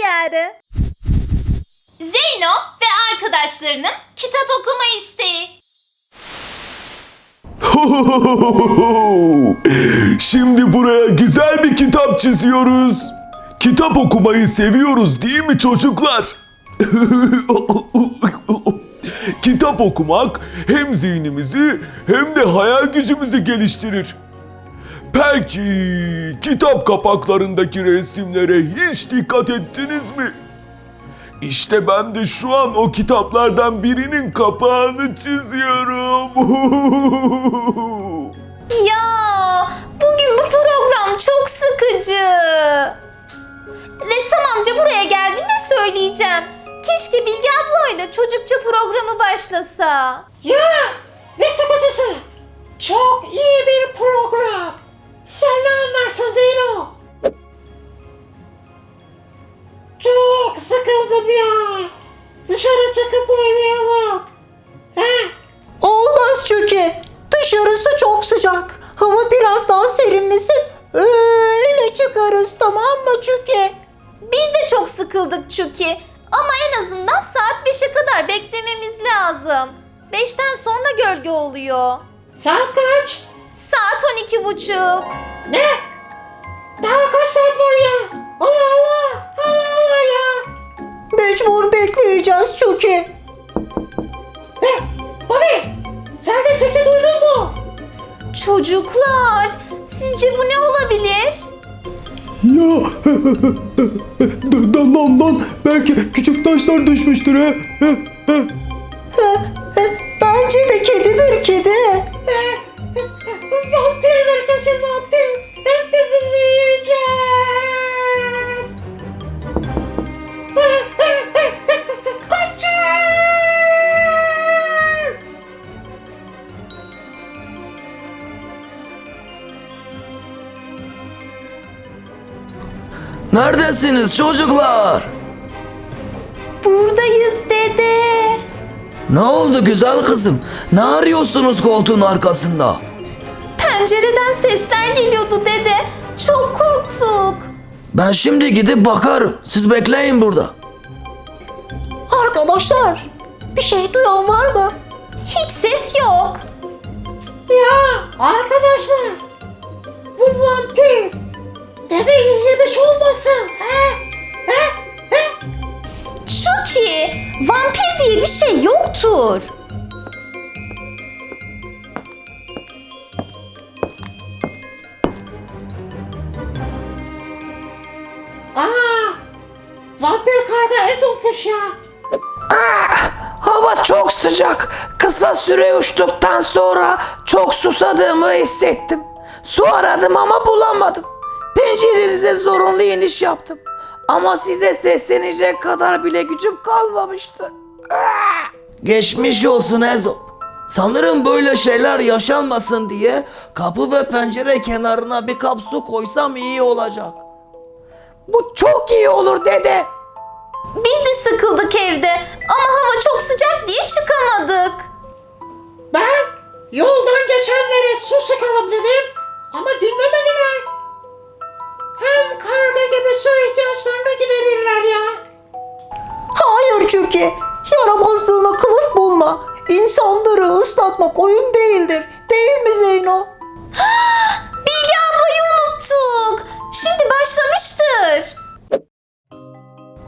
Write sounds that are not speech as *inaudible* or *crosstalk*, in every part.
diyarı. Zeyno ve arkadaşlarının kitap okuma isteği. *laughs* Şimdi buraya güzel bir kitap çiziyoruz. Kitap okumayı seviyoruz değil mi çocuklar? *laughs* Kitap okumak hem zihnimizi hem de hayal gücümüzü geliştirir. Peki kitap kapaklarındaki resimlere hiç dikkat ettiniz mi? İşte ben de şu an o kitaplardan birinin kapağını çiziyorum. *laughs* Ya bugün bu program çok sıkıcı. Ressam amca buraya geldiğinde söyleyeceğim. Keşke Bilge ablayla çocukça programı başlasa. Ya ne sıkıcısı. Çok iyi bir program. Anlarsın Zeyno? Çok sıkıldım ya. Dışarı çıkıp oynayalım. He? Olmaz çünkü. Dışarısı çok sıcak. Hava biraz daha serinlesin. Öyle çıkarız tamam mı çünkü? Biz de çok sıkıldık çünkü. Ama en azından saat 5'e kadar beklememiz lazım. 5'ten sonra gölge oluyor. Saat kaç? Saat 12 buçuk. Ne? Daha kaç saat var ya? Allah Allah. Allah Allah ya. Mecbur bekleyeceğiz çünkü. He? Bobby sen de sesi duydun mu? Çocuklar, sizce bu ne olabilir? Ya *laughs* damdan belki küçük taşlar düşmüştür ha. Bence de kedidir kedi. He? Vampirdir kesin vampir. Hepimizi yiyecek. *laughs* Kaçın! Neredesiniz çocuklar? Buradayız dede. Ne oldu güzel kızım? Ne arıyorsunuz koltuğun arkasında? Pencereden sesler geliyordu dede. Çok korktuk. Ben şimdi gidip bakarım. Siz bekleyin burada. Arkadaşlar bir şey duyan var mı? Hiç ses yok. Ya arkadaşlar bu vampir dede yemiş olmasın he? He? He? Çünkü vampir diye bir şey yoktur. Vampir karga ez ya. Hava çok sıcak. Kısa süre uçtuktan sonra çok susadığımı hissettim. Su aradım ama bulamadım. Pencerenize zorunlu iniş yaptım. Ama size seslenecek kadar bile gücüm kalmamıştı. Ah! Geçmiş olsun Ezop. Sanırım böyle şeyler yaşanmasın diye kapı ve pencere kenarına bir kap su koysam iyi olacak. Bu çok iyi olur dede. Biz de sıkıldık evde ama hava çok sıcak diye çıkamadık. Ben yoldan geçenlere su sıkalım dedim ama dinlemediler. Hem karga gibi su ihtiyaçlarını giderirler ya. Hayır çünkü. Yaramazlığına kılıf bulma. İnsanları ıslatmak oyun değildir. Değil mi Zeyno? Başlamıştır.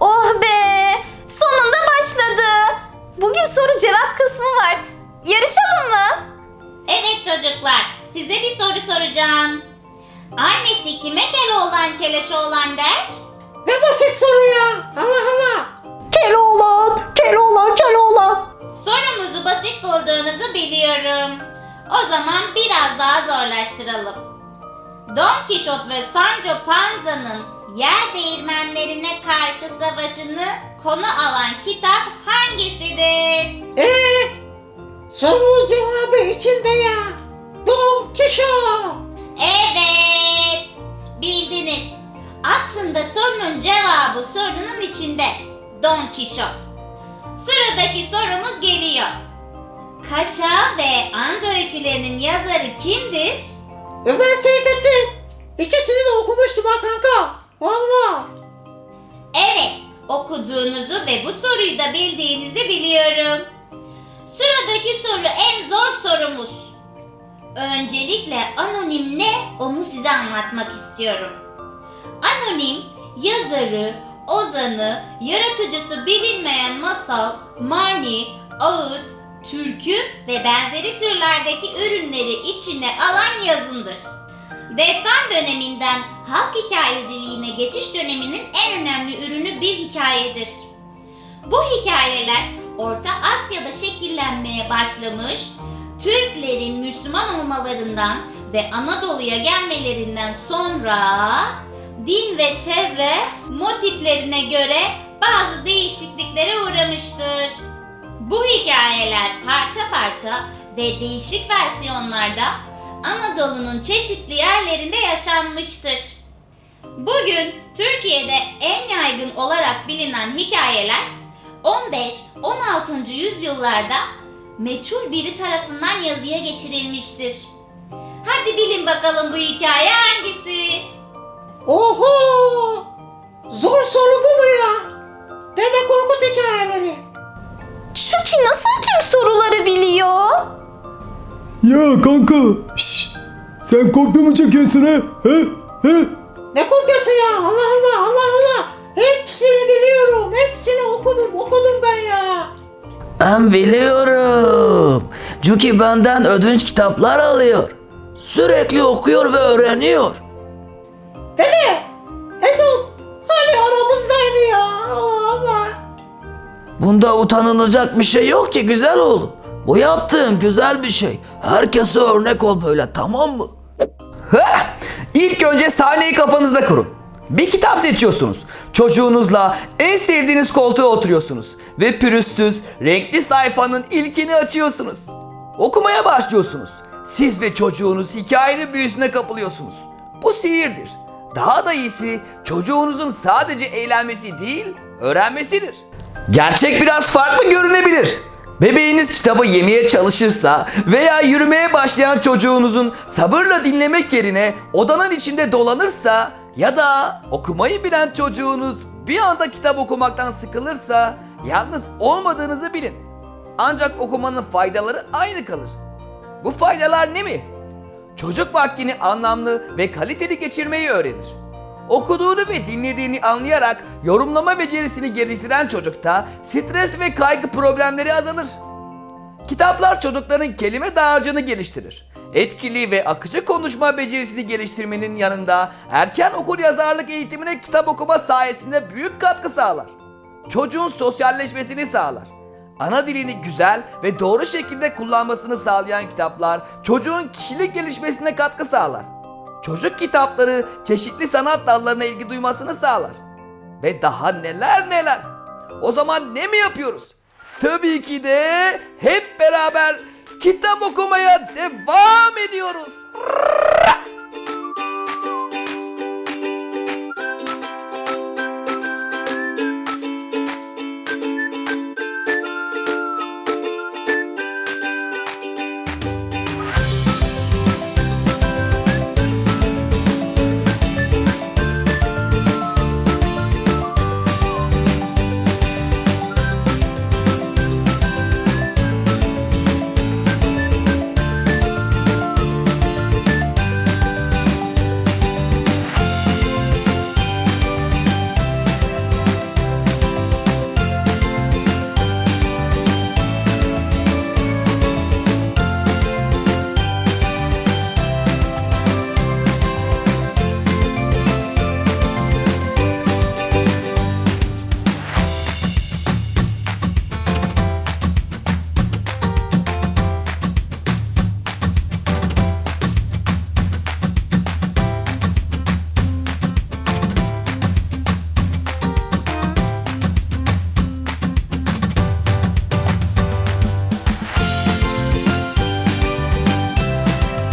Oh be! Sonunda başladı. Bugün soru cevap kısmı var. Yarışalım mı? Evet çocuklar, size bir soru soracağım. Annesi kime Keloğlan Keleşoğlan der? Ne basit soru ya. Allah Allah. Keloğlan, Keloğlan, Keloğlan. Sorumuzu basit bulduğunuzu biliyorum. O zaman biraz daha zorlaştıralım. Don Kişot ve Sancho Panza'nın yer değirmenlerine karşı savaşını konu alan kitap hangisidir? Ee, sorunun cevabı içinde ya. Don Kişot. Evet, bildiniz. Aslında sorunun cevabı sorunun içinde. Don Kişot. Sıradaki sorumuz geliyor. Kaşa ve Anda öykülerinin yazarı kimdir? Ömer Seyfettin. İkisini de okumuştum ha kanka. Valla. Evet, okuduğunuzu ve bu soruyu da bildiğinizi biliyorum. Sıradaki soru en zor sorumuz. Öncelikle anonim ne onu size anlatmak istiyorum. Anonim, yazarı, ozanı, yaratıcısı bilinmeyen masal, mani, ağıt, türkü ve benzeri türlerdeki ürünleri içine alan yazındır. Destan döneminden halk hikayeciliğine geçiş döneminin en önemli ürünü bir hikayedir. Bu hikayeler Orta Asya'da şekillenmeye başlamış, Türklerin Müslüman olmalarından ve Anadolu'ya gelmelerinden sonra din ve çevre motiflerine göre bazı değişikliklere uğramıştır. Bu hikayeler parça parça ve değişik versiyonlarda Anadolu'nun çeşitli yerlerinde yaşanmıştır. Bugün Türkiye'de en yaygın olarak bilinen hikayeler 15-16. yüzyıllarda meçhul biri tarafından yazıya geçirilmiştir. Hadi bilin bakalım bu hikaye hangisi? Oho! Zor soru bu mu ya? Dede Korkut hikayeleri. Chucky nasıl tüm soruları biliyor? Ya kanka. Şş, sen kopya mı çekiyorsun he? He? He? Ne kopyası ya? Allah Allah Allah Allah. Hepsini biliyorum. Hepsini okudum. Okudum ben ya. Ben biliyorum. Çünkü benden ödünç kitaplar alıyor. Sürekli okuyor ve öğreniyor. Dede. Ezo. Hani aramızdaydı ya. Allah Allah. Bunda utanılacak bir şey yok ki güzel oğlum. Bu yaptığın güzel bir şey. Herkese örnek ol böyle tamam mı? Heh! İlk önce sahneyi kafanızda kurun. Bir kitap seçiyorsunuz. Çocuğunuzla en sevdiğiniz koltuğa oturuyorsunuz. Ve pürüzsüz, renkli sayfanın ilkini açıyorsunuz. Okumaya başlıyorsunuz. Siz ve çocuğunuz hikayenin büyüsüne kapılıyorsunuz. Bu sihirdir. Daha da iyisi çocuğunuzun sadece eğlenmesi değil, öğrenmesidir. Gerçek biraz farklı görünebilir. Bebeğiniz kitabı yemeye çalışırsa veya yürümeye başlayan çocuğunuzun sabırla dinlemek yerine odanın içinde dolanırsa ya da okumayı bilen çocuğunuz bir anda kitap okumaktan sıkılırsa yalnız olmadığınızı bilin. Ancak okumanın faydaları aynı kalır. Bu faydalar ne mi? Çocuk vaktini anlamlı ve kaliteli geçirmeyi öğrenir. Okuduğunu ve dinlediğini anlayarak yorumlama becerisini geliştiren çocukta stres ve kaygı problemleri azalır. Kitaplar çocukların kelime dağarcığını geliştirir. Etkili ve akıcı konuşma becerisini geliştirmenin yanında erken okur yazarlık eğitimine kitap okuma sayesinde büyük katkı sağlar. Çocuğun sosyalleşmesini sağlar. Ana dilini güzel ve doğru şekilde kullanmasını sağlayan kitaplar çocuğun kişilik gelişmesine katkı sağlar. Çocuk kitapları çeşitli sanat dallarına ilgi duymasını sağlar. Ve daha neler neler. O zaman ne mi yapıyoruz? Tabii ki de hep beraber kitap okumaya devam ediyoruz.